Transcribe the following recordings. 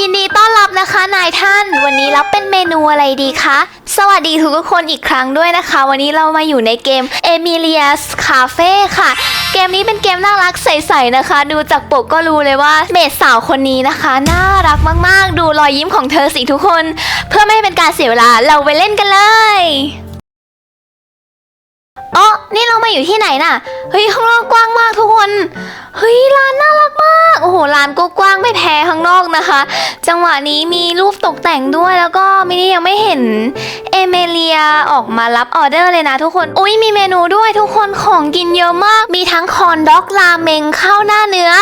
ยินดีต้อนรับนะคะนายท่าน วันนี้รับเป็นเมนูอะไรดีคะ สวัสดีทุกคนอีกครั้งด้วยนะคะ วันนี้เรามาอยู่ในเกม Emilia's Cafe ค่ะ เกมนี้เป็นเกมน่ารักใสๆนะคะ ดูจากปกก็รู้เลยว่าเมดสาวคนนี้นะคะ น่ารักมากๆ ดูรอยยิ้มของเธอสิทุกคน เพื่อไม่ให้เป็นการเสียเวลาเราไปเล่นกันเลยอ๋อนี่เรามาอยู่ที่ไหนน่ะ เฮ้ยข้างนอกกว้างมากทุกคน เฮ้ยร้านน่ารักมาก โอ้โหร้านก็กว้างไม่แพ้ข้างนอกนะคะ จังหวะนี้มีรูปตกแต่งด้วยแล้วก็มินี่ยังไม่เห็นเอเมเลียออกมารับออเดอร์เลยนะทุกคนอุ้ยมีเมนูด้วยทุกคนของกินเยอะมาก มีทั้งคอนด็อกราเมงข้าวหน้าเนื้อ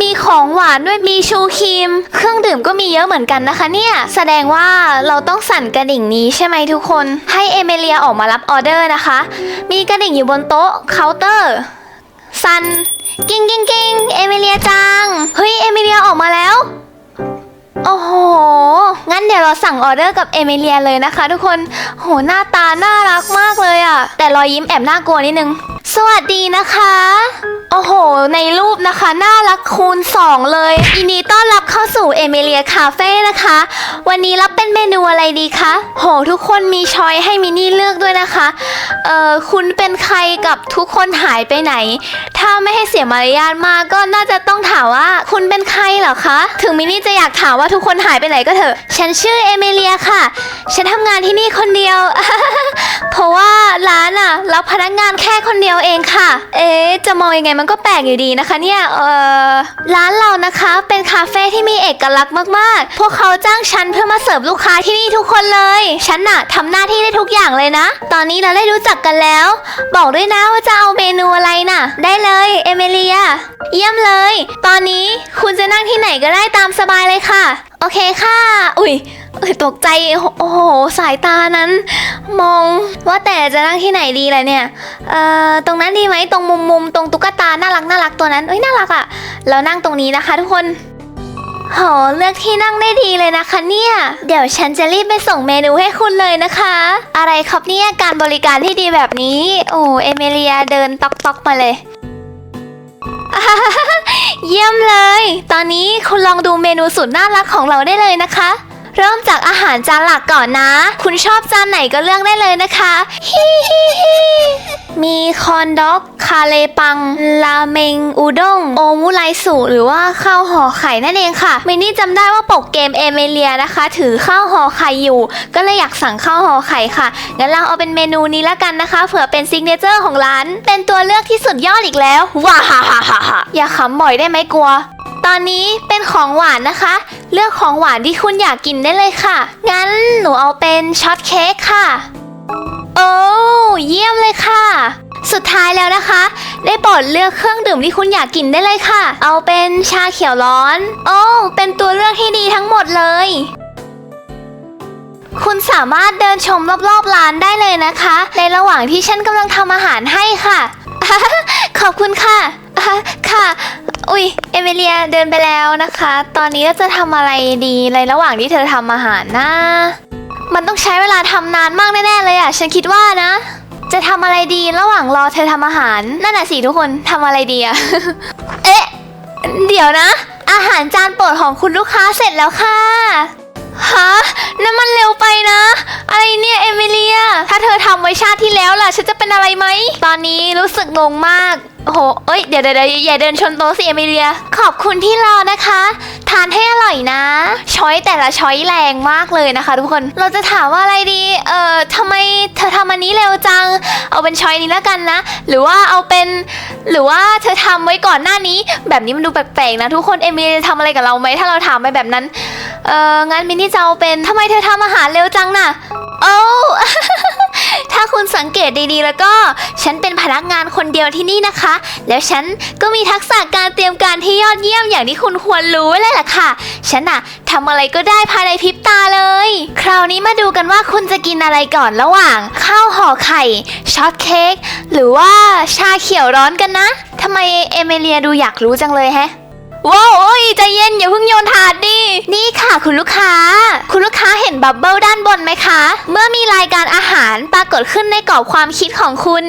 มีของหวานด้วยมีชูครีม เครื่องดื่มก็มีเยอะเหมือนกันนะคะเนี่ยแสดงว่าเราต้องสั่นกระดิ่งนี้ใช่ไหมทุกคน ให้เอเมเลียออกมารับออเดอร์นะคะ มีกระดิ่งอยู่บนโต๊ะเคาน์เตอร์ซัน กิ้งกิ้งกิ้งเอมิเลียจัง เฮ้ย เอมิเลียออกมาแล้ว โอ้โห งั้นเดี๋ยวเราสั่งออเดอร์กับเอมิเลียเลยนะคะ ทุกคน โห หน้าตาน่ารักมากเลยอะแต่รอยยิ้มแอบน่ากลัวนิดนึง สวัสดีนะคะ โอ้โห ในรูปนะคะ น่ารักคูณ 2 เลยยินดีต้อนรับเข้าสู่เอเมเลียคาเฟ่นะคะ วันนี้รับเป็นเมนูอะไรดีคะ โห ทุกคนมีช้อยให้มินี่เลือกด้วยนะคะ เอ่อ คุณเป็นใครกับทุกคนหายไปไหน ถ้าไม่ให้เสียมารยาทมากก็น่าจะต้องถามว่า คุณเป็นใครเหรอคะ ถึงมินี่จะอยากถามว่าทุกคนหายไปไหนก็เถอะ ฉันชื่อเอเมเลียค่ะ ฉันทำงานที่นี่คนเดียว เพราะว่าร้านอะรับพนักงานแค่คนเดียวเองค่ะ เอ๊ะจะมองยังไงมันก็แปลกอยู่ดีนะคะเนี่ย เออร้านเรานะคะเป็นคาเฟ่ที่มีเอกลักษณ์มากๆ พวกเขาจ้างฉันเพื่อมาเสิร์ฟลูกค้าที่นี่ทุกคนเลย ฉันน่ะทำหน้าที่ได้ทุกอย่างเลยนะ ตอนนี้เราได้รู้จักกันแล้ว บอกด้วยนะว่าจะเอา ไรนะ่ะ ได้เลย เอเมเลีย เยี่ยมเลย ตอนนี้คุณจะนั่งที่ไหนก็ได้ตามสบายเลยค่ะ โอเคค่ะ อุ้ยตกใจ โอ้โห สายตานั้น มองว่าแต่จะนั่งที่ไหนดีล่ะเนี่ย เอ่อ ตรงนั้นดีไหม ตรงมุมมุมตรงตุ๊กตา น่ารักน่ารักตัวนั้นเอ้ย น่ารักอะ่ะ เรานั่งตรงนี้นะคะทุกคน โหเลือกที่นั่งได้ดีเลยนะคะเนี่ย เดี๋ยวฉันจะรีบไปส่งเมนูให้คุณเลยนะคะ อะไรครับเนี่ยการบริการที่ดีแบบนี้ โอ้เอเมเลียเดินตอกตอกมาเลย เยี่ยมเลย ตอนนี้คุณลองดูเมนูสุดน่ารักของเราได้เลยนะคะ เริ่มจากอาหารจานหลักก่อนนะ คุณชอบจานไหนก็เลือกได้เลยนะคะฮิฮิฮิมีคอนด็อก คาเลปัง ราเมงอุด้ง โอมุไรสุหรือว่าข้าวห่อไข่นั่นเองค่ะมินนี่จำได้ว่าปกเกมเอเมเลียนะคะ ถือข้าวห่อไข่อยู่ ก็เลยอยากสั่งข้าวห่อไข่ค่ะงั้นเราเอาเป็นเมนูนี้ละกันนะคะเผื่อเป็นซิกเนเจอร์ของร้าน เป็นตัวเลือกที่สุดยอดอีกแล้วว้าฮ่าฮ่าฮ่าฮ่าอย่าขำบ่อยได้ไหมกลัว ตอนนี้เป็นของหวานนะคะ เลือกของหวานที่คุณอยากกินได้เลยค่ะ งั้นหนูเอาเป็นช็อตเค้กค่ะ โอ้เยี่ยมเลยค่ะ สุดท้ายแล้วนะคะ ได้โปรดเลือกเครื่องดื่มที่คุณอยากกินได้เลยค่ะ เอาเป็นชาเขียวร้อน โอ้เป็นตัวเลือกที่ดีทั้งหมดเลย คุณสามารถเดินชมรอบๆร้านได้เลยนะคะ ในระหว่างที่ฉันกำลังทำอาหารให้ค่ะ ขอบคุณค่ะอะค่ะ อุ้ยเอมิเลียเดินไปแล้วนะคะ ตอนนี้เราจะทำอะไรดีในระหว่างที่เธอทำอาหารนะมันต้องใช้เวลาทำนานมากแน่ๆเลยอะ ฉันคิดว่านะ จะทำอะไรดีระหว่างรอเธอทำอาหาร นั่นน่ะสิทุกคนทำอะไรดีอะ เอ๊ะ เดี๋ยวนะ อาหารจานโปรดของคุณลูกค้าเสร็จแล้วค่ะ ฮะ นั่นมันเร็วไปนะ อะไรเนี่ยเอมิเลีย ถ้าเธอทำไว้ชาติที่แล้วล่ะ ฉันจะเป็นอะไรไหม ตอนนี้รู้สึกงงมาก โอ้โห เอ้ยเดี๋ยวเดี๋ยวเดี๋ยวอย่าเดินชนโต๊ะสิเอมิเลีย ขอบคุณที่รอนะคะ ทานให้อร่อยนะ ช้อยแต่ละช้อยแรงมากเลยนะคะ ทุกคน เราจะถามว่าอะไรดี เอ่อทำไมเธอทำอันนี้เร็วจัง เอาเป็นช้อยนี้แล้วกันนะ หรือว่าเอาเป็น หรือว่าเธอทำไว้ก่อนหน้านี้ แบบนี้มันดูแปลกๆนะ ทุกคน เอมิเลียจะทำอะไรกับเราไหมถ้าเราถามไปแบบนั้น เอองั้นมินนี่จะเอาเป็นทำไมเธอทำอาหารเร็วจังน่ะ โอ้ ถ้าคุณสังเกตดีๆ แล้วก็ ฉันเป็นพนักงานคนเดียวที่นี่นะคะ แล้วฉันก็มีทักษะการเตรียมการที่ยอดเยี่ยมอย่างที่คุณควรรู้เลยล่ะค่ะ ฉันอะทำอะไรก็ได้ภายในพริบตาเลย คราวนี้มาดูกันว่าคุณจะกินอะไรก่อนระหว่าง ข้าวห่อไข่ช็อตเค้กหรือว่าชาเขียวร้อนกันนะทำไมเอเมเลียดูอยากรู้จังเลยแฮะ ว้าวโอ้ยใจเย็นอย่าเพิ่งโยนถาดดิ นี่ค่ะคุณลูกค้า คุณลูกค้าเห็นบับเบิลด้านบนไหมคะ เมื่อมีรายการอาหารปรากฏขึ้นในกรอบความคิดของคุณ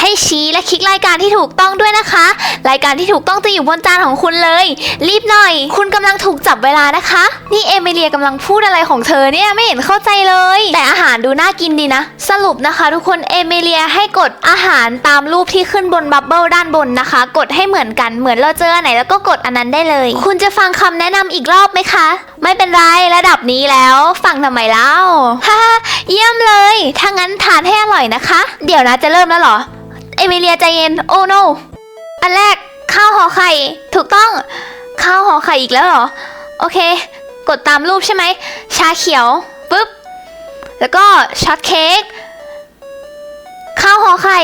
ให้ชี้และคลิกรายการที่ถูกต้องด้วยนะคะ รายการที่ถูกต้องจะอยู่บนจานของคุณเลย รีบหน่อย คุณกำลังถูกจับเวลานะคะ นี่เอมิเลียกำลังพูดอะไรของเธอเนี่ยไม่เห็นเข้าใจเลย แต่อาหารดูน่ากินดีนะ สรุปนะคะ ทุกคนเอมิเลียให้กดอาหารตามรูปที่ขึ้นบนบับเบิลด้านบนนะคะ กดให้เหมือนกันเหมือนเราเจออันไหนแล้วก็กดอันนั้นได้เลย คุณจะฟังคำแนะนำอีกรอบไหมคะ ไม่เป็นไรระดับนี้แล้ว ฟังทำไมเล่าฮ่าเยี่ยมเลย ถ้างั้นทานให้อร่อยนะคะ เดี๋ยวนะจะเริ่มแล้วเหรอ เอมิเลียใจเย็น โอ้ no อันแรกข้าวห่อไข่ ถูกต้อง ข้าวห่อไข่อีกแล้วเหรอ โอเค กดตามรูปใช่ไหม ชาเขียวปุ๊บ แล้วก็ช็อตเค้ก ข้าวห่อไข่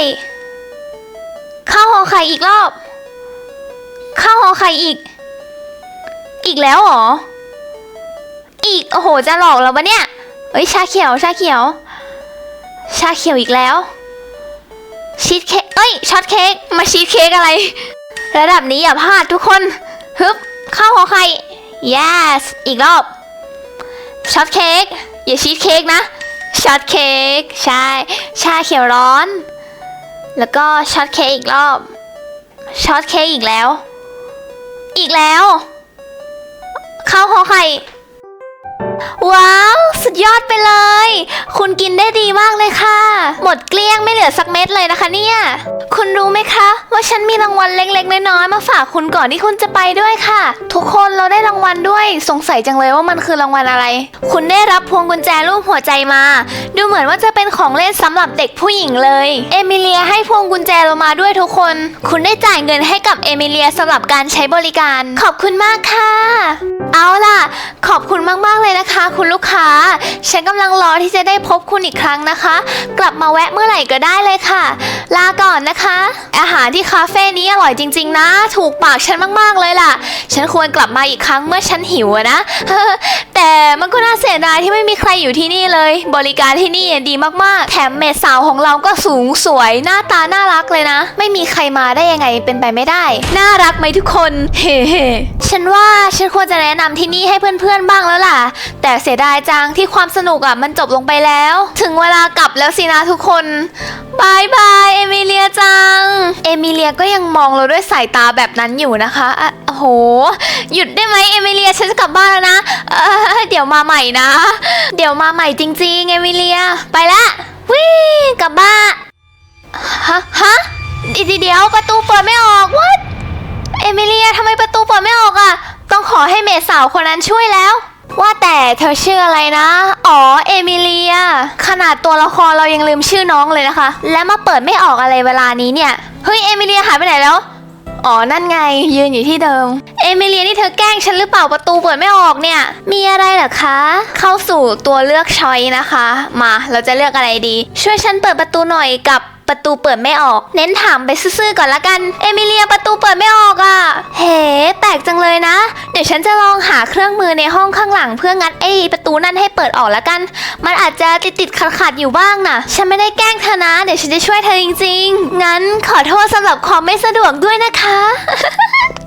ข้าวห่อไข่อีกรอบ ข้าวห่อไข่อีก อีกแล้วเหรอ อีก โอ้โห จะหลอกเราปะเนี่ยเอ้ย ชาเขียว ชาเขียว ชาเขียวอีกแล้ว ชีสเค้กเอ้ย ช็อตเค้ก มาชีสเค้กอะไร ระดับนี้อย่าพลาดทุกคน ฮึบข้าวห่อไข่ yes อีกรอบ ช็อตเค้ก อย่าชีสเค้กนะ ช็อตเค้ก ใช่ ชาเขียวร้อน แล้วก็ช็อตเค้กอีกรอบ ช็อตเค้กอีกแล้ว อีกแล้ว ข้าวหอไข่ ว้าว สุดยอดไปเลย คุณกินได้ดีมากเลยค่ะ หมดเกลี้ยงไม่เหลือสักเม็ดเลยนะคะเนี่ย คุณรู้ไหมคะ ว่าฉันมีรางวัลเล็กๆน้อยๆมาฝากคุณก่อนที่คุณจะไปด้วยค่ะ ทุกคนเราได้รางวัลด้วย สงสัยจังเลยว่ามันคือรางวัลอะไร คุณได้รับพวงกุญแจรูปหัวใจมา ดูเหมือนว่าจะเป็นของเล่นสำหรับเด็กผู้หญิงเลย เอมิเลียให้พวงกุญแจเรามาด้วยทุกคน คุณได้จ่ายเงินให้กับเอมิเลียสำหรับการใช้บริการ ขอบคุณมากค่ะ เอาล่ะ ขอบคุณมากๆเลยนะคะคะคุณลูกค้า ฉันกำลังรอที่จะได้พบคุณอีกครั้งนะคะ กลับมาแวะเมื่อไหร่ก็ได้เลยค่ะ ลาก่อนนะคะ อาหารที่คาเฟ่นี้อร่อยจริง ๆ นะ ถูกปากฉันมากๆเลยล่ะ ฉันควรกลับมาอีกครั้งเมื่อฉันหิวอะนะ แต่มันก็น่าเสียดายที่ไม่มีใครอยู่ที่นี่เลย บริการที่นี่ดีมากๆ แถมเมดสาวของเราก็สูงสวยหน้าตาน่ารักเลยนะ ไม่มีใครมาได้ยังไงเป็นไปไม่ได้ น่ารักไหมทุกคน เฮ้ฉันว่าฉันควรจะแนะนำที่นี่ให้เพื่อนๆบ้างแล้วล่ะแต่เสียดายจังที่ความสนุกอะมันจบลงไปแล้ว ถึงเวลากลับแล้วสินะทุกคนบายบายเอมิเลียจัง เอมิเลียก็ยังมองเราด้วยสายตาแบบนั้นอยู่นะคะโอ้โห หยุดได้ไหมเอมิเลียฉันจะกลับบ้านแล้วนะเเดี๋ยวมาใหม่นะ เดี๋ยวมาใหม่จริงๆเอมิเลีย ไปละวิ่งกลับบ้านฮะฮะเดี๋ยวเดี๋ยวประตูเปิดไม่ออก what เอมิเลียทำไมประตูเปิดไม่ออกอะต้องขอให้เมสาวคนนั้นช่วยแล้ว ว่าแต่เธอชื่ออะไรนะ อ๋อ เอมิเลีย ขนาดตัวละครเรายังลืมชื่อน้องเลยนะคะ และมาเปิดไม่ออกอะไรเวลานี้เนี่ย เฮ้ย เอมิเลียหายไปไหนแล้ว อ๋อ นั่นไง ยืนอยู่ที่เดิม เอมิเลียนี่เธอแกล้งฉันหรือเปล่าประตูเปิดไม่ออกเนี่ย มีอะไรเหรอคะ เข้าสู่ตัวเลือกชอยนะคะ มา เราจะเลือกอะไรดี ช่วยฉันเปิดประตูหน่อยกับ ประตูเปิดไม่ออก เน้นถามไปซื่อๆก่อนละกัน เอมิเลียประตูเปิดไม่ออกอะ่ะ เฮ้แปลกจังเลยนะ เดี๋ยวฉันจะลองหาเครื่องมือในห้องข้างหลังเพื่องัดไอ้ประตูนั่นให้เปิดออกละกัน มันอาจจะติดติดขัดขัดๆอยู่บ้างนะฉันไม่ได้แกล้งเธอนะ เดี๋ยวฉันจะช่วยเธอจริง ๆ งั้นขอโทษสำหรับความไม่สะดวกด้วยนะคะ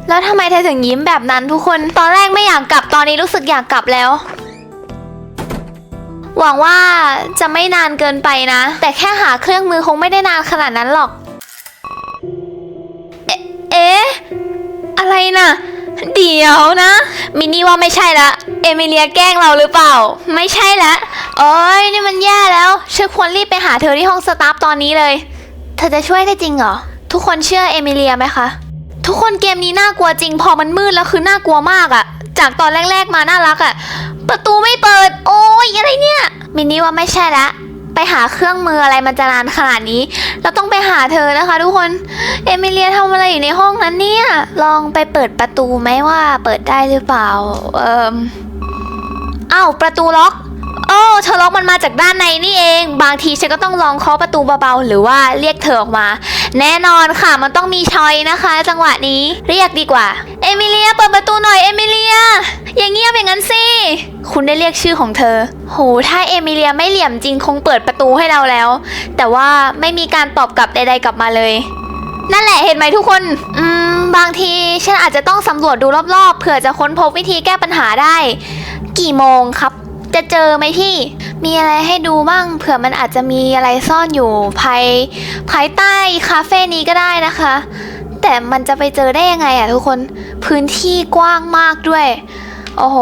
แล้วทำไมเธอถึงยิ้มแบบนั้นทุกคน ตอนแรกไม่อยากกลับ ตอนนี้รู้สึกอยากกลับแล้ว หวังว่าจะไม่นานเกินไปนะ แต่แค่หาเครื่องมือคงไม่ได้นานขนาดนั้นหรอก เอ๊ะเอ๊ะอะไรนะเดี๋ยวนะ มินนี่ว่าไม่ใช่ละ เอมิเลียแกล้งเราหรือเปล่า ไม่ใช่ละโอ้ยนี่มันแย่แล้วฉันควรรีบไปหาเธอที่ห้องสตาฟตอนนี้เลย เธอจะช่วยได้จริงเหรอ ทุกคนเชื่อเอมิเลียไหมคะ ทุกคนเกมนี้น่ากลัวจริง พอมันมืดแล้วคือน่ากลัวมากอะจากตอนแรก ๆมาน่ารักอะ ประตูไม่เปิด โอ้ยอะไรเนี่ย มินนี่ว่าไม่ใช่ละ ไปหาเครื่องมืออะไรมันจะนานขนาดนี้ เราต้องไปหาเธอนะคะทุกคน เอมิเลียทำอะไรอยู่ในห้องนั้นเนี่ย ลองไปเปิดประตูไหมว่าเปิดได้หรือเปล่า เอ่มอ้าวประตูล็อกโอ้เธอล็อกมันมาจากด้านในนี่เอง บางทีฉันก็ต้องลองเคาะประตูเบาๆ หรือว่าเรียกเธอออกมา แน่นอนค่ะมันต้องมีชอยนะคะ จังหวะนี้ เรียกดีกว่า เอมิเลียเปิดประตูหน่อยเอมิเลีย อย่างเงียบอย่างนั้นสิ คุณได้เรียกชื่อของเธอ โห ถ้าเอมิเลียไม่เหลี่ยมจริงคงเปิดประตูให้เราแล้ว แต่ว่าไม่มีการตอบกลับใด ๆ กลับมาเลย นั่นแหละเห็นไหมทุกคน อืม บางทีฉันอาจจะต้องสำรวจดูรอบๆ เผื่อจะค้นพบวิธีแก้ปัญหาได้ กี่โมงครับ จะเจอไหมพี่ มีอะไรให้ดูบ้าง เผื่อมันอาจจะมีอะไรซ่อนอยู่ภายภายใต้คาเฟ่นี้ก็ได้นะคะ แต่มันจะไปเจอได้ยังไงอะทุกคน พื้นที่กว้างมากด้วย โอ้โห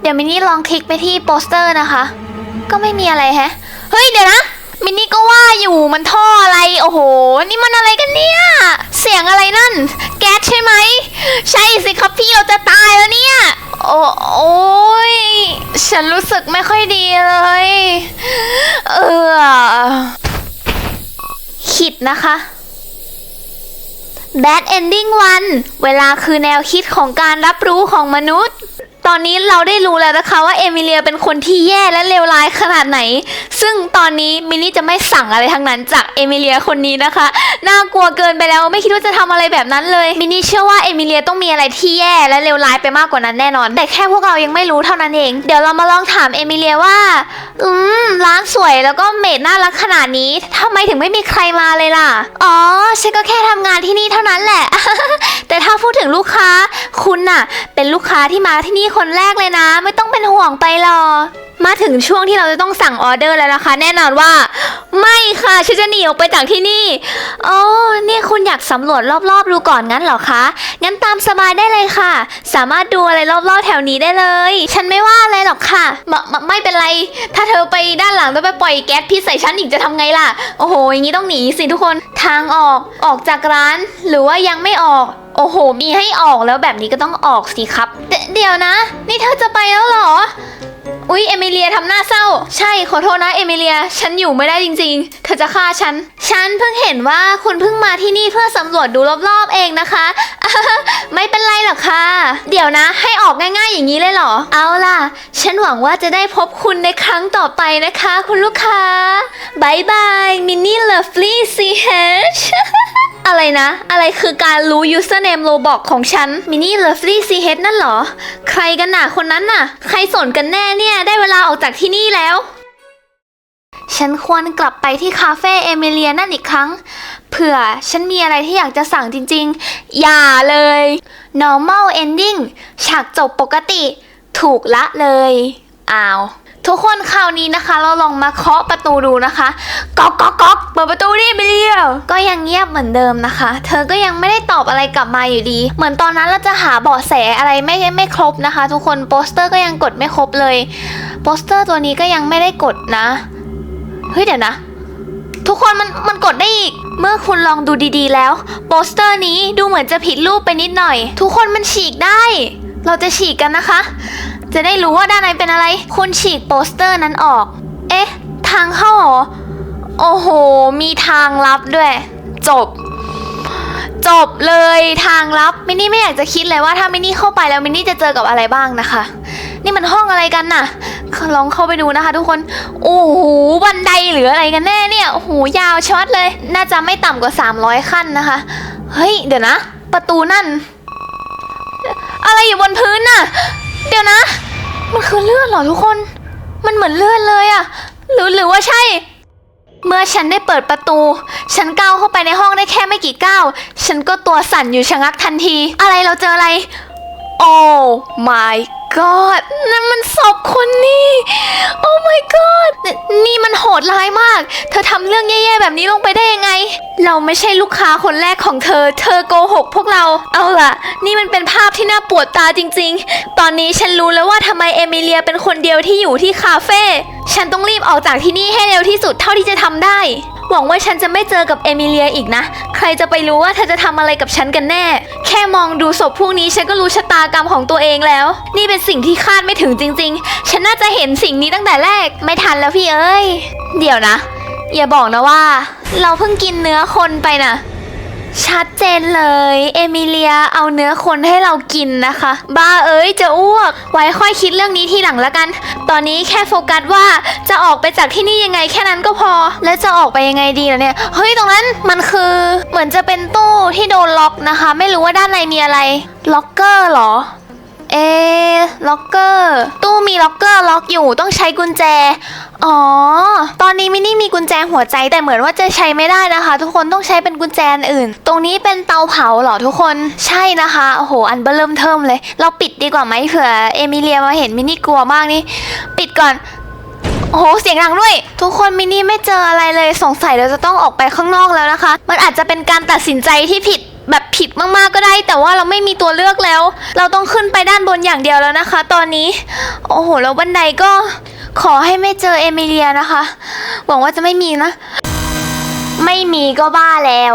เดี๋ยวมินนี่ลองคลิกไปที่โปสเตอร์นะคะ ก็ไม่มีอะไรแฮะ เฮ้ยเดี๋ยวนะ มินนี่ก็ว่าอยู่มันท่ออะไร โอ้โห นี่มันอะไรกันเนี่ย เสียงอะไรนั่น แก๊สใช่ไหม ใช่สิครับพี่เราจะตายแล้วเนี่ย โอ้โอยฉันรู้สึกไม่ค่อยดีเลย เออคิดนะคะ Bad Ending 1 เวลาคือแนวคิดของการรับรู้ของมนุษย์ ตอนนี้เราได้รู้แล้วนะคะว่าเอมิเลียเป็นคนที่แย่และเลวร้ายขนาดไหน ซึ่งตอนนี้มินนี่จะไม่สั่งอะไรทั้งนั้นจากเอมิเลียคนนี้นะคะ น่ากลัวเกินไปแล้วไม่คิดว่าจะทำอะไรแบบนั้นเลย มินนี่เชื่อว่าเอมิเลียต้องมีอะไรที่แย่และเลวร้ายไปมากกว่านั้นแน่นอน แต่แค่พวกเรายังไม่รู้เท่านั้นเอง เดี๋ยวเรามาลองถามเอมิเลียว่า อืม ร้านสวยแล้วก็เมดน่ารักขนาดนี้ทำไมถึงไม่มีใครมาเลยล่ะ อ๋อ ฉันก็แค่ทำงานที่นี่เท่านั้นแหละ แต่ถ้าพูดถึงลูกค้า คุณน่ะ เป็นลูกค้าที่มาที่นี่คนแรกเลยนะ ไม่ต้องเป็นห่วงไปหรอกมาถึงช่วงที่เราจะต้องสั่งออเดอร์แล้วนะคะ แน่นอนว่า ไม่ค่ะฉันจะหนีออกไปจากที่นี่อ๋อเนี่ยคุณอยากสำรวจรอบๆดูก่อนงั้นเหรอคะงั้นตามสบายได้เลยค่ะ สามารถดูอะไรรอบๆแถวนี้ได้เลย ฉันไม่ว่าอะไรหรอกค่ะมมไม่เป็นไร ถ้าเธอไปด้านหลังแล้วไปปล่อยแก๊สพิษใส่ฉันอีกจะทำไงล่ะโอ้โหอย่างนี้ต้องหนีสิทุกคนทางออกออกจากร้าน หรือว่ายังไม่ออกโอ้โห มีให้ออกแล้วแบบนี้ก็ต้องออกสิครับเด เดี๋ยวนะ นี่เธอจะไปแล้วเหรอ อุ๊ย เอมิเลียทำหน้าเศร้า ใช่ขอโทษนะเอมิเลีย ฉันอยู่ไม่ได้จริง ๆ เธอจะฆ่าฉัน ฉันเพิ่งเห็นว่าคุณเพิ่งมาที่นี่เพื่อสำรวจดูรอบๆเองนะคะ ไม่เป็นไรหรอกค่ะ เดี๋ยวนะ ให้ออกง่ายๆอย่างนี้เลยเหรอ เอาล่ะ ฉันหวังว่าจะได้พบคุณในครั้งต่อไปนะคะ คุณลูกค้าบายบายมินนี่เลิฟลี่ซีเฮช อะไรนะ อะไรคือการรู้ username Roblox ของฉันมินี่ Lovely CH นั่นเหรอ ใครกันน่ะคนนั้นน่ะ ใครสนกันแน่เนี่ย ได้เวลาออกจากที่นี่แล้ว ฉันควรกลับไปที่คาเฟ่เอมิเลียนั่นอีกครั้ง เผื่อฉันมีอะไรที่อยากจะสั่งจริงๆ อย่าเลย normal ending ฉากจบปกติ ถูกละเลย อ้าว ทุกคนคราวนี้นะคะ เราลองมาเคาะประตูดูนะคะก๊อกก๊อกก๊อกเปิดประตูดิเบลียวก็ยังเงียบเหมือนเดิมนะคะ เธอก็ยังไม่ได้ตอบอะไรกลับมาอยู่ดี เหมือนตอนนั้นเราจะหาเบาะแสอะไรไม่ไม่ครบนะคะ ทุกคนโปสเตอร์ก็ยังกดไม่ครบเลยโปสเตอร์ตัวนี้ก็ยังไม่ได้กดนะเฮ้ยเดี๋ยวนะ ทุกคนมันมันกดได้อีก เมื่อคุณลองดูดีๆแล้ว โปสเตอร์นี้ดูเหมือนจะผิดรูปไปนิดหน่อย ทุกคนมันฉีกได้ เราจะฉีกกันนะคะ จะได้รู้ว่าด้านในเป็นอะไร คุณฉีกโปสเตอร์นั้นออก เอ๊ะ ทางเข้าเหรอ โอ้โห มีทางลับด้วย จบ จบเลยทางลับ มินนี่ไม่อยากจะคิดเลยว่าถ้ามินนี่เข้าไปแล้วมินนี่จะเจอกับอะไรบ้างนะคะ นี่มันห้องอะไรกันน่ะ ลองเข้าไปดูนะคะ ทุกคน โอ้โห บันไดหรืออะไรกันแน่เนี่ย โอ้โห ยาวช็อตเลย น่าจะไม่ต่ำกว่า 300 ขั้นนะคะ เฮ้ย เดี๋ยวนะ ประตูนั่น อะไรอยู่บนพื้นน่ะ เดี๋ยวนะ มันคือเลือดเหรอทุกคน มันเหมือนเลือดเลยอะหรือหรือว่าใช่ เมื่อฉันได้เปิดประตู ฉันก้าวเข้าไปในห้องได้แค่ไม่กี่ก้าว ฉันก็ตัวสั่นอยู่ชะงักทันที อะไรเราเจออะไร โอ้ my god นั่นมันศพคนนี้โอ้ my god นนี่มันโหดร้ายมาก เธอทำเรื่องแย่ๆแบบนี้ลงไปได้ยังไง เราไม่ใช่ลูกค้าคนแรกของเธอ เธอโกหกพวกเรา เอาล่ะ นี่มันเป็นภาพที่น่าปวดตาจริง ๆ ตอนนี้ฉันรู้แล้วว่าทำไมเอมิเลียเป็นคนเดียวที่อยู่ที่คาเฟ่ ฉันต้องรีบออกจากที่นี่ให้เร็วที่สุดเท่าที่จะทำได้ หวังว่าฉันจะไม่เจอกับเอมิเลียอีกนะ ใครจะไปรู้ว่าเธอจะทำอะไรกับฉันกันแน่ แค่มองดูศพพวกนี้ฉันก็รู้ชะตากรรมของตัวเองแล้ว นี่เป็นสิ่งที่คาดไม่ถึงจริง ๆ ฉันน่าจะเห็นสิ่งนี้ตั้งแต่แรก ไม่ทันแล้วพี่เอ้ย เดี๋ยวนะ อย่าบอกนะว่า เราเพิ่งกินเนื้อคนไปน่ะ ชัดเจนเลย เอมิเลียเอาเนื้อคนให้เรากินนะคะ บ้าเอ้ยจะอ้วก ไว้ค่อยคิดเรื่องนี้ทีหลังละกัน ตอนนี้แค่โฟกัสว่าจะออกไปจากที่นี่ยังไงแค่นั้นก็พอ แล้วจะออกไปยังไงดีล่ะเนี่ย เฮ้ยตรงนั้นมันคือ เหมือนจะเป็นตู้ที่โดนล็อกนะคะ ไม่รู้ว่าด้านในมีอะไร ล็อกเกอร์เหรอ เอล็อกเกอร์ ตู้มีล็อกเกอร์ล็อกอยู่ต้องใช้กุญแจ อ๋อ ตอนนี้มินี่มีกุญแจหัวใจแต่เหมือนว่าจะใช้ไม่ได้นะคะ ทุกคนต้องใช้เป็นกุญแจอ,อื่น ตรงนี้เป็นเตาเผาเหรอทุกคนใช่นะคะโอ้โหอันเบอร์เริ่มเทิมเลย เราปิดดีกว่าไหมเผื่อเอมิเลียมาเห็นมินี่กลัวมากนี่ปิดก่อนโอ้โห เสียงดังด้วย ทุกคนมินนี่ไม่เจออะไรเลยสงสัยเราจะต้องออกไปข้างนอกแล้วนะคะ มันอาจจะเป็นการตัดสินใจที่ผิด แบบผิดมากๆก็ได้ แต่ว่าเราไม่มีตัวเลือกแล้ว เราต้องขึ้นไปด้านบนอย่างเดียวแล้วนะคะ ตอนนี้ โอ้โหแล้วบันไดก็ขอให้ไม่เจอเอมิเลียนะคะ หวังว่าจะไม่มีนะ ไม่มีก็บ้าแล้ว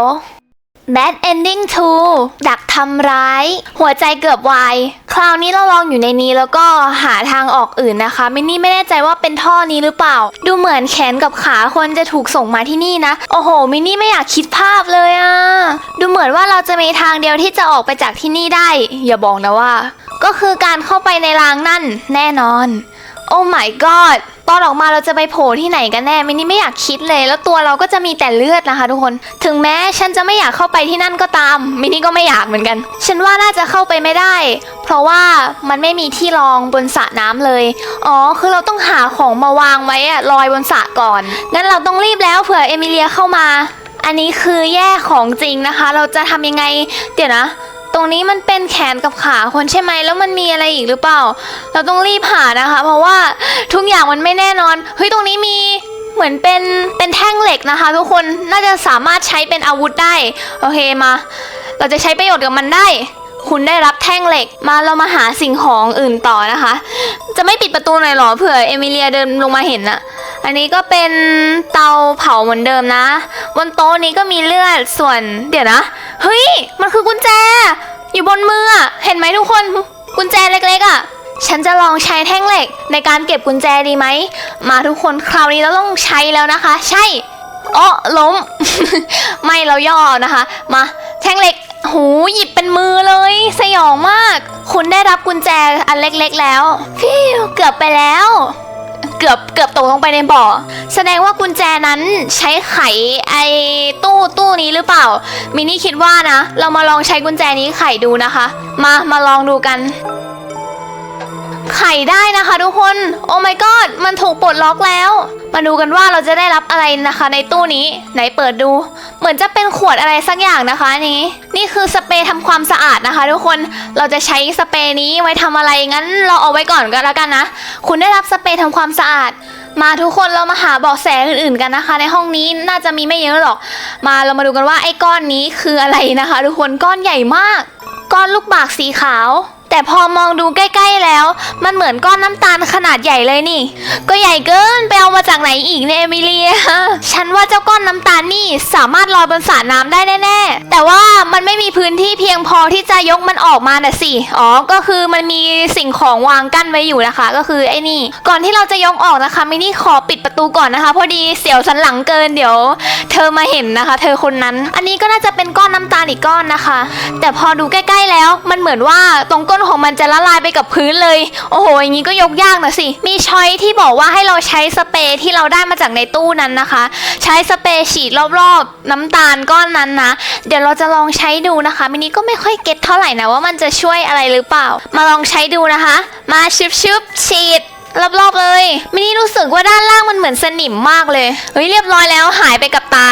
Bad Ending 2 ดักทำร้าย หัวใจเกือบวาย คราวนี้เราลองอยู่ในนี้แล้วก็หาทางออกอื่นนะคะมินนี่ไม่แน่ใจว่าเป็นท่อนี้หรือเปล่า ดูเหมือนแขนกับขาคนจะถูกส่งมาที่นี่นะ โอ้โห มินนี่ไม่อยากคิดภาพเลยอะดูเหมือนว่าเราจะมีทางเดียวที่จะออกไปจากที่นี่ได้ อย่าบอกนะว่า ก็คือการเข้าไปในรางนั่นแน่นอน โอ้ my god ตอนออกมาเราจะไปโผล่ที่ไหนกันแน่มินนี่ไม่อยากคิดเลย แล้วตัวเราก็จะมีแต่เลือดนะคะ ทุกคน ถึงแม้ฉันจะไม่อยากเข้าไปที่นั่นก็ตามมินนี่ก็ไม่อยากเหมือนกัน ฉันว่าน่าจะเข้าไปไม่ได้ เพราะว่ามันไม่มีที่รองบนสระน้ำเลย อ๋อ คือเราต้องหาของมาวางไว้อะลอยบนสระก่อน งั้นเราต้องรีบแล้วเผื่อเอมิเลียเข้ามา อันนี้คือแย่ของจริงนะคะ เราจะทำยังไง เดี๋ยวนะ ตรงนี้มันเป็นแขนกับขาคนใช่ไหมแล้วมันมีอะไรอีกหรือเปล่า เราต้องรีบหานะคะ เพราะว่าทุกอย่างมันไม่แน่นอนเฮ้ยตรงนี้มีเหมือนเป็นเป็นแท่งเหล็กนะคะ ทุกคนน่าจะสามารถใช้เป็นอาวุธได้ โอเคมา เราจะใช้ประโยชน์กับมันได้ คุณได้รับแท่งเหล็ก มาเรามาหาสิ่งของอื่นต่อนะคะ จะไม่ปิดประตูหน่อยหรอเผื่อเอมิเลียเดินลงมาเห็นอะอันนี้ก็เป็นเตาเผาเหมือนเดิมนะ บนโต๊ะนี้ก็มีเลือดส่วนเดี๋ยวนะเฮ้ยมันคือกุญแจ อยู่บนมือเห็นไหมทุกคนกุญแจเล็กๆอะฉันจะลองใช้แท่งเหล็กในการเก็บกุญแจดีไหม มาทุกคนคราวนี้เราต้องใช้แล้วนะคะ ใช่อ๋อล้ม ไม่เราย่อนะคะ มาแท่งเหล็ก หูหยิบเป็นมือเลย สยองมาก คุณได้รับกุญแจอันเล็กๆแล้วฟิวเกือบไปแล้ว เกือบเกือบตกลงไปในบ่อ แสดงว่ากุญแจนั้นใช้ไขไอตู้ตู้นี้หรือเปล่า มินี่คิดว่านะ เรามาลองใช้กุญแจนี้ไขดูนะคะ มามาลองดูกัน ไขได้นะคะทุกคน โอ้ my god มันถูกปลดล็อกแล้ว มาดูกันว่าเราจะได้รับอะไรนะคะ ในตู้นี้ ไหนเปิดดู เหมือนจะเป็นขวดอะไรสักอย่างนะคะนนี้ นี่คือสเปรย์ทำความสะอาดนะคะ ทุกคนเราจะใช้สเปรย์นี้ไว้ทำอะไรงั้น เราเอาไว้ก่อนก็แล้วกันนะคุณได้รับสเปรย์ทำความสะอาด มาทุกคนเรามาหาเบาะแสอื่นๆกันนะคะ ในห้องนี้น่าจะมีไม่เยอะหรอก มาเรามาดูกันว่าไอ้ก้อนนี้คืออะไรนะคะ ทุกคนก้อนใหญ่มาก ก้อนลูกบากสีขาว แต่พอมองดูใกล้ๆแล้ว มันเหมือนก้อนน้ำตาลขนาดใหญ่เลยนี่ ก็ใหญ่เกินไปเอามาจากไหนอีกเนี่ยเอมิเลีย ฉันว่าเจ้าก้อนน้ำตาลนี่สามารถลอยบนสระน้ำได้แน่ๆ แต่ว่ามันไม่มีพื้นที่เพียงพอที่จะยกมันออกมาน่ะสิ อ๋อ ก็คือมันมีสิ่งของวางกั้นไว้อยู่นะคะ ก็คือไอ้นี่ ก่อนที่เราจะยกออกนะคะมินี่ขอปิดประตูก่อนนะคะ พอดีเสียวสันหลังเกินเดี๋ยว เธอมาเห็นนะคะ เธอคนนั้น อันนี้ก็น่าจะเป็นก้อนน้ำตาลอีกก้อนนะคะ แต่พอดูใกล้ ๆแล้ว มันเหมือนว่าตรงก้นของมันจะละลายไปกับพื้นเลย โอ้โห อย่างนี้ก็ยกยากนะสิ มีช้อยที่บอกว่าให้เราใช้สเปรย์ที่เราได้มาจากในตู้นั้นนะคะ ใช้สเปรย์ฉีดรอบๆ น้ำตาลก้อนนั้นนะ เดี๋ยวเราจะลองใช้ดูนะคะมินี้ก็ไม่ค่อยเก็ตเท่าไหร่นะว่ามันจะช่วยอะไรหรือเปล่า มาลองใช้ดูนะคะ มาชุบชุบฉีดรอบๆเลยมินี่รู้สึกว่าด้านล่างมันเหมือนสนิมมากเลย เฮ้ยเรียบร้อยแล้วหายไปกับตา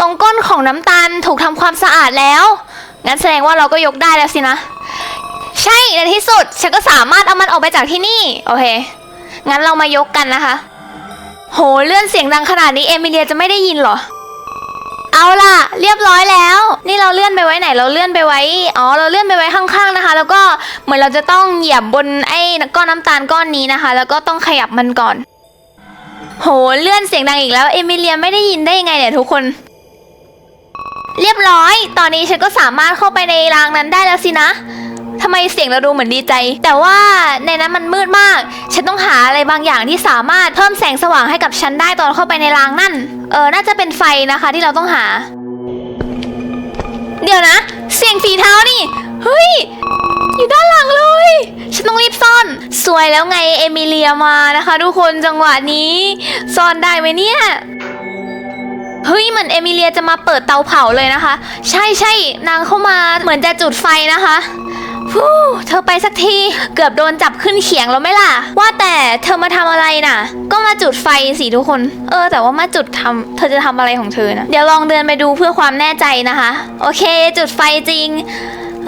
ตรงก้นของน้ำตาลถูกทำความสะอาดแล้ว งั้นแสดงว่าเราก็ยกได้แล้วสินะ ใช่ในที่สุด ฉันก็สามารถเอามันออกไปจากที่นี่ โอเค งั้นเรามายกกันนะคะ โห เลื่อนเสียงดังขนาดนี้ เอมิเลียจะไม่ได้ยินเหรอ เอาล่ะ เรียบร้อยแล้ว นี่เราเลื่อนไปไว้ไหน เราเลื่อนไปไว้ อ๋อ เราเลื่อนไปไว้ข้างๆนะคะ แล้วก็เหมือนเราจะต้องเหยียบบนไอ้ก้อนน้ำตาลก้อนนี้นะคะ แล้วก็ต้องขยับมันก่อน โห เลื่อนเสียงดังอีกแล้ว เอมิเลียไม่ได้ยินได้ยังไงเนี่ยทุกคน เรียบร้อย ตอนนี้ฉันก็สามารถเข้าไปในรางนั้นได้แล้วสินะ ทำไมเสียงเราดูเหมือนดีใจ แต่ว่าในนั้นมันมืดมาก ฉันต้องหาอะไรบางอย่างที่สามารถเพิ่มแสงสว่างให้กับฉันได้ตอนเข้าไปในรางนั่น เออ น่าจะเป็นไฟนะคะที่เราต้องหา เดี๋ยวนะ เสียงฝีเท้านี่ เฮ้ย อยู่ด้านหลังเลย ฉันต้องรีบซ่อน สวยแล้วไงเอมิเลียมานะคะทุกคนจังหวะนี้ ซ่อนได้ไหมเนี่ยเฮ้ยเหมือนเอมิเลียจะมาเปิดเตาเผาเลยนะคะ ใช่ใช่นางเข้ามาเหมือนจะจุดไฟนะคะ ฟู้เธอไปสักที เกือบโดนจับขึ้นเขียงแล้วไหมล่ะ ว่าแต่เธอมาทำอะไรน่ะ ก็มาจุดไฟสิทุกคน เออ แต่ว่ามาจุดทำเธอจะทำอะไรของเธอนะเดี๋ยวลองเดินไปดูเพื่อความแน่ใจนะคะ โอเค จุดไฟจริง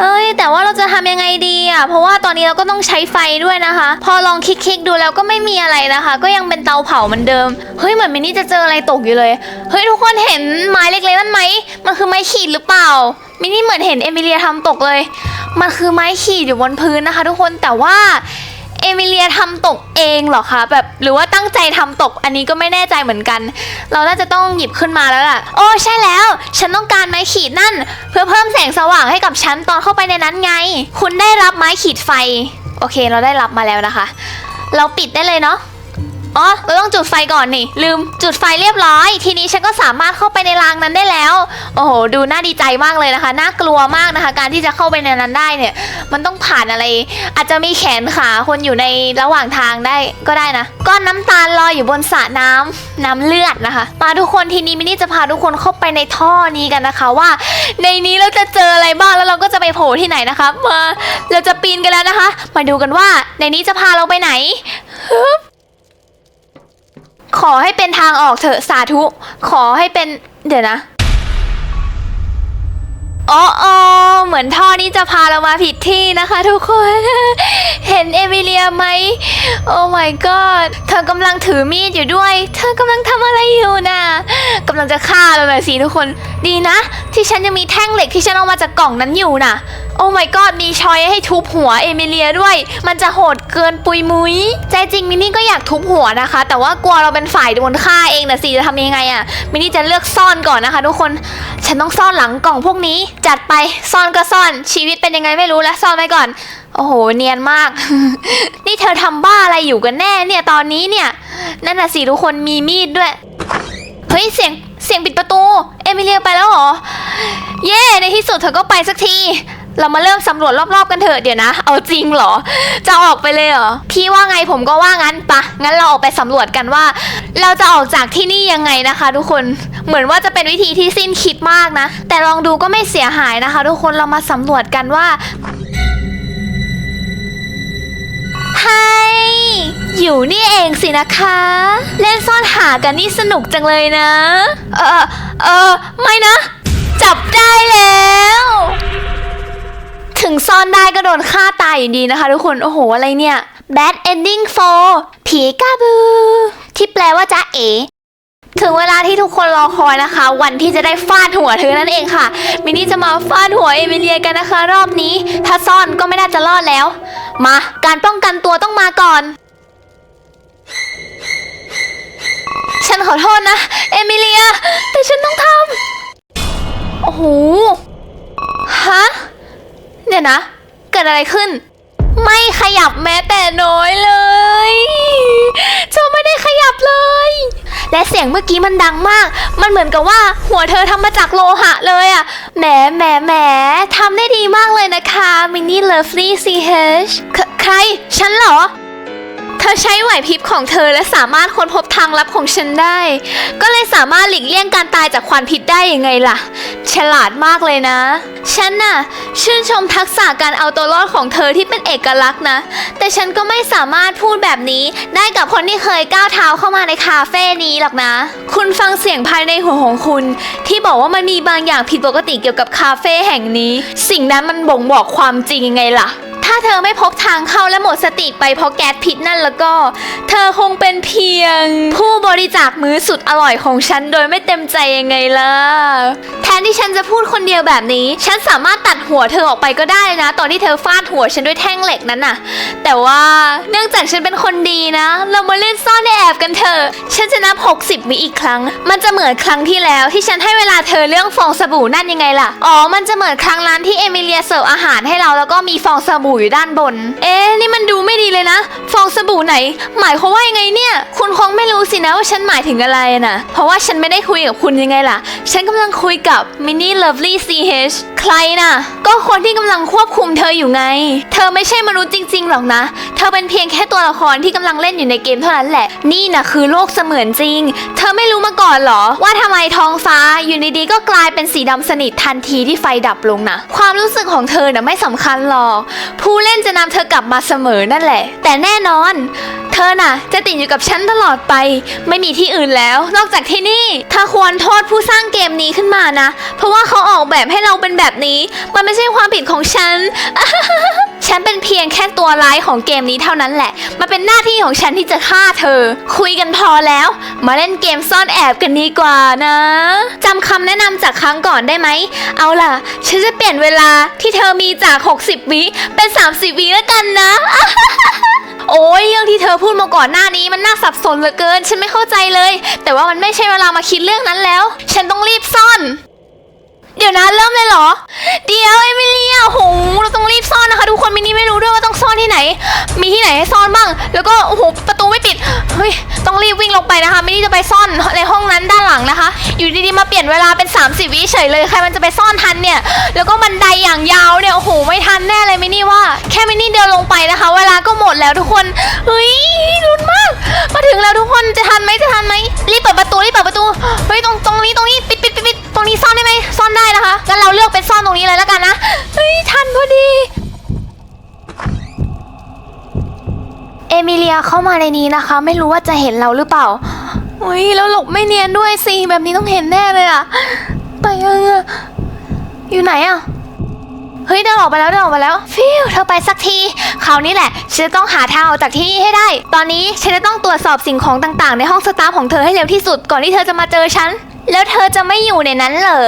เฮ้ยแต่ว่าเราจะทำยังไงดีอะ เพราะว่าตอนนี้เราก็ต้องใช้ไฟด้วยนะคะ พอลองคลิกๆดูแล้วก็ไม่มีอะไรนะคะ ก็ยังเป็นเตาเผาเหมือนเดิม เฮ้ยเหมือนมินนี่จะเจออะไรตกอยู่เลย เฮ้ยทุกคนเห็นไม้เล็กๆนั่นไหม มันคือไม้ขีดหรือเปล่า มินนี่เหมือนเห็นเอมิเลียทำตกเลย มันคือไม้ขีดอยู่บนพื้นนะคะ ทุกคนแต่ว่าเอมิเลียทำตกเองเหรอคะแบบหรือว่าตั้งใจทำตกอันนี้ก็ไม่แน่ใจเหมือนกัน เราน่าจะต้องหยิบขึ้นมาแล้วล่ะ โอ้ใช่แล้ว ฉันต้องการไม้ขีดนั่น เพื่อเพิ่มแสงสว่างให้กับฉันตอนเข้าไปในนั้นไง คุณได้รับไม้ขีดไฟ โอเค เราได้รับมาแล้วนะคะ เราปิดได้เลยเนาะ อ๋อเราต้องจุดไฟก่อนนี่ ลืมจุดไฟเรียบร้อย ทีนี้ฉันก็สามารถเข้าไปในรางนั้นได้แล้ว โอ้โหดูน่าดีใจมากเลยนะคะ น่ากลัวมากนะคะ การที่จะเข้าไปในนั้นได้เนี่ย มันต้องผ่านอะไร อาจจะมีแขนขาคนอยู่ในระหว่างทางได้ก็ได้นะก้อนน้ำตาลลอยอยู่บนสระน้ำน้ำเลือดนะคะมาทุกคนทีนี้มินนี่จะพาทุกคนเข้าไปในท่อนี้กันนะคะว่า ในนี้เราจะเจออะไรบ้างแล้วเราก็จะไปโผล่ที่ไหนนะคะมาเราจะปีนกันแล้วนะคะ มาดูกันว่าในนี้จะพาเราไปไหน ขอให้เป็นทางออกเถอะสาธุ ขอให้เป็น เดี๋ยวนะอ๋ออเหมือนท่อนี้จะพาเรามาผิดที่นะคะทุกคน เห็นเอมิเลียไหม โอ้ my god เธอกำลังถือมีดอยู่ด้วย เธอกำลังทำอะไรอยู่นะกำลังจะฆ่าเราแบบสิทุกคน ดีนะ ที่ฉันยังมีแท่งเหล็กที่ฉันเอามาจากกล่องนั้นอยู่นะโอ้ my god มีชอยให้ทุบหัวเอมิเลียด้วย มันจะโหดเกินปุยมุย ใจจริงมินนี่ก็อยากทุบหัวนะคะ แต่ว่ากลัวเราเป็นฝ่ายโดนฆ่าเองนะสิจะทำยังไงอะ่ะมินนี่จะเลือกซ่อนก่อนนะคะ ทุกคน ฉันต้องซ่อนหลังกล่องพวกนี้ จัดไปซ่อนก็ซ่อน ชีวิตเป็นยังไงไม่รู้แล้วซ่อนไว้ก่อน โอ้โห เนียนมาก นี่เธอทำบ้าอะไรอยู่กันแน่เนี่ยตอนนี้เนี่ยนั่นน่ะสิทุกคนมีมีดด้วยเฮ้ยเสียงเสียงปิดประตู เอมิเลียไปแล้วเหรอ เย่ในที่สุดเธอก็ไปสักที เรามาเริ่มสำรวจรอบๆกันเถอะเดี๋ยวนะ เอาจริงเหรอ จะออกไปเลยเหรอ พี่ว่าไงผมก็ว่างั้นปะ งั้นเราออกไปสำรวจกันว่า เราจะออกจากที่นี่ยังไงนะคะ ทุกคน เหมือนว่าจะเป็นวิธีที่สิ้นคิดมากนะ แต่ลองดูก็ไม่เสียหายนะคะ ทุกคน เรามาสำรวจกันว่าไฮอยู่นี่เองสินะคะ เล่นซ่อนหากันนี่สนุกจังเลยนะ เออ เออ ไม่นะ จับได้แล้ว ถึงซ่อนได้ก็โดนฆ่าตายอยู่ดีนะคะทุกคน โอ้โห อะไรเนี่ย Bad Ending for ผีกาบู ที่แปลว่าจ้าเอ๋ถึงเวลาที่ทุกคนรอคอยนะคะ วันที่จะได้ฟาดหัวเธอนั่นเองค่ะ มินี่จะมาฟาดหัวเอมิเลียกันนะคะ รอบนี้ ถ้าซ่อนก็ไม่น่าจะรอดแล้ว มา การป้องกันตัวต้องมาก่อน ฉันขอโทษนะ เอมิเลีย แต่ฉันต้องทำโอ้โห ดี๋ยวนะ เกิดอะไรขึ้น ไม่ขยับแม้แต่น้อยเลยเธอไม่ได้ขยับเลย และเสียงเมื่อกี้มันดังมาก มันเหมือนกับว่าหัวเธอทำมาจากโลหะเลยอะแหมแหมแหมทำได้ดีมากเลยนะคะมินนี่เลิฟลี่ซีเฮชใคร ฉันเหรอ ธอใช้ไหวพริบของเธอและสามารถค้นพบทางลับของฉันได้ ก็เลยสามารถหลีกเลี่ยงการตายจากควันพิษได้ยังไงล่ะ ฉลาดมากเลยนะ ฉันน่ะ ชื่นชมทักษะการเอาตัวรอดของเธอที่เป็นเอกลักษณ์นะ แต่ฉันก็ไม่สามารถพูดแบบนี้ได้กับคนที่เคยก้าวเท้าเข้ามาในคาเฟ่นี้หรอกนะ คุณฟังเสียงภายในหัวของคุณ ที่บอกว่ามันมีบางอย่างผิดปกติเกี่ยวกับคาเฟ่แห่งนี้ สิ่งนั้นมันบ่งบอกความจริงยังไงล่ะ ถ้าเธอไม่พบทางเข้าและหมดสติไปเพราะแก๊สพิษนั่นแล้วก็ เธอคงเป็นเพียง ผู้บริจาคมื้อสุดอร่อยของฉันโดยไม่เต็มใจยังไงล่ะ แทนที่ฉันจะพูดคนเดียวแบบนี้ ฉันสามารถตัดหัวเธอออกไปก็ได้นะ ตอนที่เธอฟาดหัวฉันด้วยแท่งเหล็กนั้นน่ะ แต่ว่าเนื่องจากฉันเป็นคนดีนะ เรามาเล่นซ่อนแอบกันเถอะ ฉันจะนับ 60วิอีกครั้ง มันจะเหมือนครั้งที่แล้วที่ฉันให้เวลาเธอเรื่องฟองสบู่นั่นยังไงล่ะ อ๋อ มันจะเหมือนครั้งนั้นที่เอมิเลียเสิร์ฟอาหารให้เราแล้วก็มีฟองสบู่อยู่ด้านบน เอ๊ะนี่มันดูไม่ดีเลยนะ ฟองสบู่ไหน หมายความว่ายังไงเนี่ย คุณคงไม่รู้สินะว่าฉันหมายถึงอะไรนะเพราะว่าฉันไม่ได้คุยกับคุณยังไงล่ะ ฉันกำลังคุยกับมินนี่เลิฟลี่ซีเฮช ใครน่ะ ก็คนที่กำลังควบคุมเธออยู่ไง เธอไม่ใช่มนุษย์จริง ๆ หรอกนะ เธอเป็นเพียงแค่ตัวละครที่กำลังเล่นอยู่ในเกมเท่านั้นแหละ นี่นะคือโลกเสมือนจริง เธอไม่รู้มาก่อนหรอ ว่าทำไมท้องฟ้าอยู่ดีๆก็กลายเป็นสีดำสนิททันทีที่ไฟดับลงนะ ความรู้สึกของเธอน่ะไม่สำคัญหรอก ผู้เล่นจะนำเธอกลับมาเสมอนั่นแหละ แต่แน่นอน เธอน่ะ จะติดอยู่กับฉันตลอดไป ไม่มีที่อื่นแล้ว นอกจากที่นี่เธอควรโทษผู้สร้างเกมนี้ขึ้นมานะ เพราะว่าเขาออกแบบให้เราเป็นแบบนี้ มันไม่ใช่ความผิดของฉัน ฉันเป็นเพียงแค่ตัวร้ายของเกมนี้เท่านั้นแหละ มันเป็นหน้าที่ของฉันที่จะฆ่าเธอ คุยกันพอแล้ว มาเล่นเกมซ่อนแอบกันดีกว่านะจำคำแนะนำจากครั้งก่อนได้ไหม เอาล่ะ ฉันจะเปลี่ยนเวลาที่เธอมีจาก 60 วิเป็น 30 วิแล้วกันนะ โอ้ยเรื่องที่เธอพูดมาก่อนหน้านี้มันน่าสับสนเหลือเกิน ฉันไม่เข้าใจเลย แต่ว่ามันไม่ใช่เวลามาคิดเรื่องนั้นแล้ว ฉันต้องรีบซ่อน เดี๋ยวนะเริ่มเลยเหรอ เดี๋ยวเอมิเลียโหเราต้องรีบซ่อนนะคะ ทุกคนมินนี่ไม่รู้ด้วยว่าต้องซ่อนที่ไหน มีที่ไหนให้ซ่อนบ้าง แล้วก็โอ้โหประตูไม่ปิดเฮ้ยต้องรีบวิ่งลงไปนะคะมินนี่จะไปซ่อนในห้องนั้นด้านหลังนะคะ อยู่ดีๆมาเปลี่ยนเวลาเป็น 30วิเฉยเลยใครมันจะไปซ่อนทันเนี่ย แล้วก็บันไดอย่างยาวเนี่ยโอ้โหไม่ทันแน่เลยมินนี่ว่า แค่มินนี่เดินลงไปนะคะ เวลาก็หมดแล้วทุกคนเฮ้ยลุ้นมาก มาถึงแล้วทุกคนจะทันไหมจะทันไหมรีบเปิดประตูรีบเปิดประตูเฮ้ยตรงตรงนี้ตรงนี้ปิดปิดปิดปิด รงนี้ซ่อนได้ไหมซ่อนได้นะคะงั้นเราเลือกเป็นซ่อนตรงนี้เลยแล้วกันนะเฮ้ยทันพอดี เอมิเลียเข้ามาในนี้นะคะ ไม่รู้ว่าจะเห็นเราหรือเปล่าอุ้ยแล้วหลบไม่เนียนด้วยสิแบบนี้ต้องเห็นแน่เลยอะไปยังอะอยู่ไหนอะเฮ้ยเดินออกไปแล้วเดินออกไปแล้วฟิวเธอไปสักทีคราวนี้แหละฉันจะต้องหาทางออกจากที่นี่ให้ได้ ตอนนี้ฉันจะต้องตรวจสอบสิ่งของต่างๆ ในห้องสตาฟของเธอให้เร็วที่สุดก่อนที่เธอจะมาเจอฉัน แล้วเธอจะไม่อยู่ในนั้นเหรอ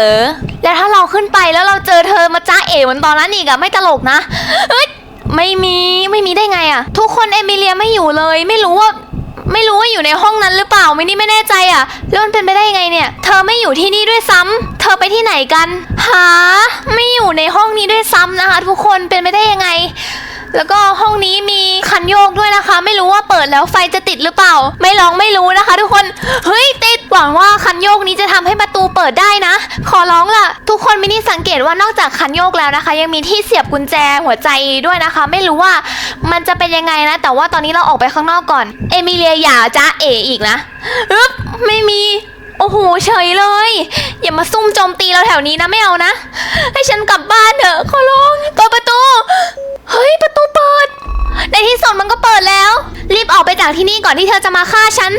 แล้วถ้าเราขึ้นไปแล้วเราเจอเธอมาจ้าเอ๋เหมือนตอนนั้นอีกอะไม่ตลกนะเอ้ยไม่มีไม่มีได้ไงอะทุกคนเอมิเลียไม่อยู่เลย ไม่รู้ว่าไม่รู้ว่าอยู่ในห้องนั้นหรือเปล่ามินี่ไม่แน่ใจอะแล้วมันเป็นไปได้ยังไงเนี่ย เธอไม่อยู่ที่นี่ด้วยซ้ำเธอไปที่ไหนกันหาไม่อยู่ในห้องนี้ด้วยซ้ำนะคะ ทุกคนเป็นไปได้ยังไง แล้วก็ห้องนี้มีคันโยกด้วยนะคะ ไม่รู้ว่าเปิดแล้วไฟจะติดหรือเปล่า ไม่ลองไม่รู้นะคะ ทุกคนเฮ้ยติดหวังว่าคันโยกนี้จะทำให้ประตูเปิดได้นะ ขอร้องล่ะ ทุกคนมินี่สังเกตว่านอกจากคันโยกแล้วนะคะ ยังมีที่เสียบกุญแจหัวใจด้วยนะคะ ไม่รู้ว่ามันจะเป็นยังไงนะ แต่ว่าตอนนี้เราออกไปข้างนอกก่อน เอมิเลียอย่าจ้าเออีกนะอึ๊บไม่มี โอ้โหเฉยเลย อย่ามาซุ่มโจมตีเราแถวนี้นะไม่เอานะ ให้ฉันกลับบ้านเถอะขอร้องเปิดประตู เฮ้ยประตูเปิด ในที่สุดมันก็เปิดแล้ว รีบออกไปจากที่นี่ก่อนที่เธอจะมาฆ่าฉัน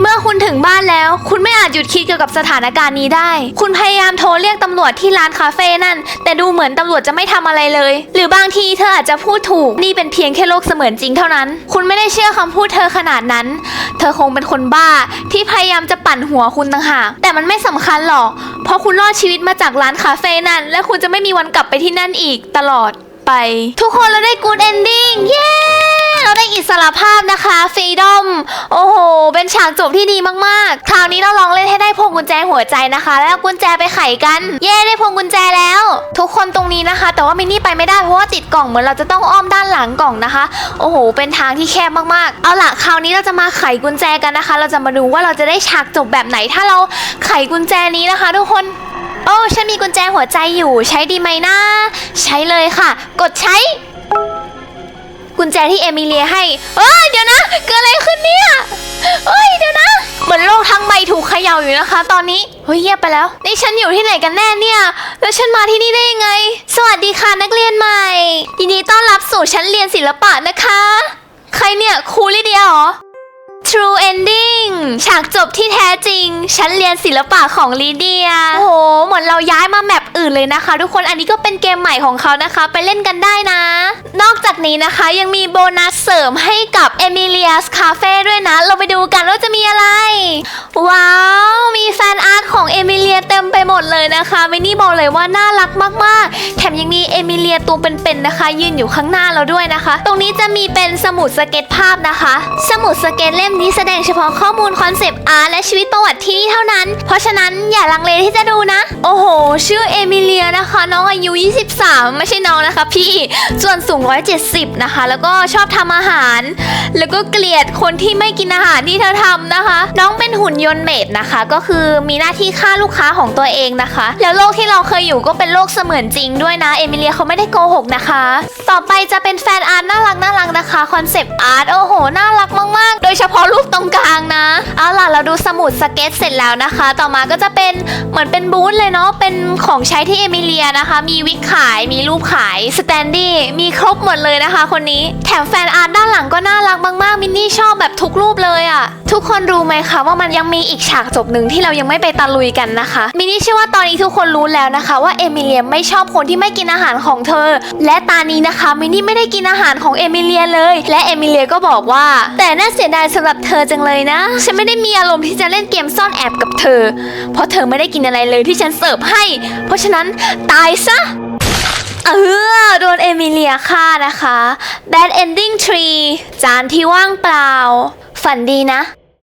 เมื่อคุณถึงบ้านแล้ว คุณไม่อาจหยุดคิดเกี่ยวกับสถานการณ์นี้ได้ คุณพยายามโทรเรียกตำรวจที่ร้านคาเฟ่นั่น แต่ดูเหมือนตำรวจจะไม่ทำอะไรเลย หรือบางทีเธออาจจะพูดถูก นี่เป็นเพียงแค่โลกเสมือนจริงเท่านั้น คุณไม่ได้เชื่อคำพูดเธอขนาดนั้น เธอคงเป็นคนบ้าที่พยายามจะปั่นหัวคุณต่างหาก แต่มันไม่สำคัญหรอก เพราะคุณรอดชีวิตมาจากร้านคาเฟ่นั่น และคุณจะไม่มีวันกลับไปที่นั่นอีกตลอดไป ทุกคนเราได้กูดเอนดิ้ง เย้ เราได้อิสระภาพนะคะฟรีดอม โอ้โห เป็นฉากจบที่ดีมากๆ คราวนี้เราลองเล่นให้ได้พวงกุญแจหัวใจนะคะ แล้วกุญแจไปไขกัน เย้ได้พวงกุญแจแล้ว ทุกคนตรงนี้นะคะ แต่ว่ามินนี่ไปไม่ได้เพราะว่าติดกล่องเหมือนเราจะต้องอ้อมด้านหลังกล่องนะคะ โอ้โห เป็นทางที่แคบมากๆ เอาล่ะคราวนี้เราจะมาไขกุญแจกันนะคะ เราจะมาดูว่าเราจะได้ฉากจบแบบไหน ถ้าเราไขกุญแจนี้นะคะ ทุกคนโอ้ฉันมีกุญแจหัวใจอยู่ใช้ดีไหมนะใช้เลยค่ะ กดใช้ กุญแจที่เอมิเลียให้ เอ้ยเดี๋ยวนะ เกิดอะไรขึ้นเนี่ยเอ้ยเดี๋ยวนะ เหมือนโลกทั้งใบถูกเขย่าอยู่นะคะ ตอนนี้ เฮ้ยเงียบไปแล้ว นี่ฉันอยู่ที่ไหนกันแน่เนี่ย แล้วฉันมาที่นี่ได้ยังไง สวัสดีค่ะนักเรียนใหม่ ยินดีต้อนรับสู่ชั้นเรียนศิลปะนะคะ ใครเนี่ยครูลิเดียเหรอ True Ending ฉากจบที่แท้จริง ฉันเรียนศิลปะของลีเดีย โอ้โห เหมือนเราย้ายมาแมปอื่นเลยนะคะ ทุกคน อันนี้ก็เป็นเกมใหม่ของเขานะคะ ไปเล่นกันได้นะ นอกจากนี้นะคะยังมีโบนัสเสริมให้กับ Emilia's Cafe ด้วยนะ เราไปดูกันว่าจะมีอะไร ว้าว มีแฟนอาร์ตของเอมิเลียเต็มไปหมดเลยนะคะมินนี่บอกเลยว่าน่ารักมากๆ แถมยังมีเอมิเลียตัวเป็นๆนะคะ ยืนอยู่ข้างหน้าเราด้วยนะคะ ตรงนี้จะมีเป็นสมุดสเก็ตภาพนะคะ สมุดสเก็ตเล่มนี้แสดงเฉพาะข้อมูลคอนเซปต์อาร์ตและชีวิตประวัติที่นี่เท่านั้น เพราะฉะนั้นอย่าลังเลที่จะดูนะ โอ้โห ชื่อเอมิเลียนะคะ น้องอายุ 23 ไม่ใช่น้องนะคะพี่ ส่วนสูง 170 นะคะ แล้วก็ชอบทำอาหาร แล้วก็เกลียดคนที่ไม่กินอาหารที่เธอทำนะคะ น้องเป็นหุ่นยนต์เมดนะคะ ก็คือมีหน้าที่ฆ่าลูกค้าของตัวเองนะคะ แล้วโลกที่เราเคยอยู่ก็เป็นโลกเสมือนจริงด้วยนะ เอมิเลียเขาไม่ได้โกหกนะคะ ต่อไปจะเป็นแฟนอาร์ตน่ารักน่ารักนะคะคอนเซปต์อาร์ตโอ้โหน่ารักมากๆ โดยเฉพาะรูปตรงกลางนะ เอาล่ะเราดูสมุดสเก็ตเสร็จแล้วนะคะ ต่อมาก็จะเป็นเหมือนเป็นบูธเลยเนาะ เป็นของใช้ที่เอมิเลียนะคะ มีวิกขาย มีรูปขาย สแตนดี้ มีครบหมดเลยนะคะ คนนี้ แถมแฟนอาร์ตด้านหลังก็น่ารักมากๆ มินนี่ชอบแบบทุกรูปเลยอะ่ะทุกคนรู้ไหมคะว่ามันยังมีอีกฉากจบหนึ่งที่เรายังไม่ไปตะลุยกันนะคะ มินนี่เชื่อว่าตอนนี้ทุกคนรู้แล้วนะคะ ว่าเอมิเลียไม่ชอบคนที่ไม่กินอาหารของเธอ และตานี้นะคะมินนี่ไม่ได้กินอาหารของเอมิเลียเลย และเอมิเลียก็บอกว่า แต่น่าเสียดายสำหรับเธอจังเลยนะ ฉันไม่ได้มีอารมณ์ที่จะเล่นเกมซ่อนแอบกับเธอ เพราะเธอไม่ได้กินอะไรเลยที่ฉันเสิร์ฟให้ เพราะฉะนั้นตายซะเออโดนเอมิเลียฆ่านะคะ Bad Ending Tree จานที่ว่างเปล่า ฝันดีนะ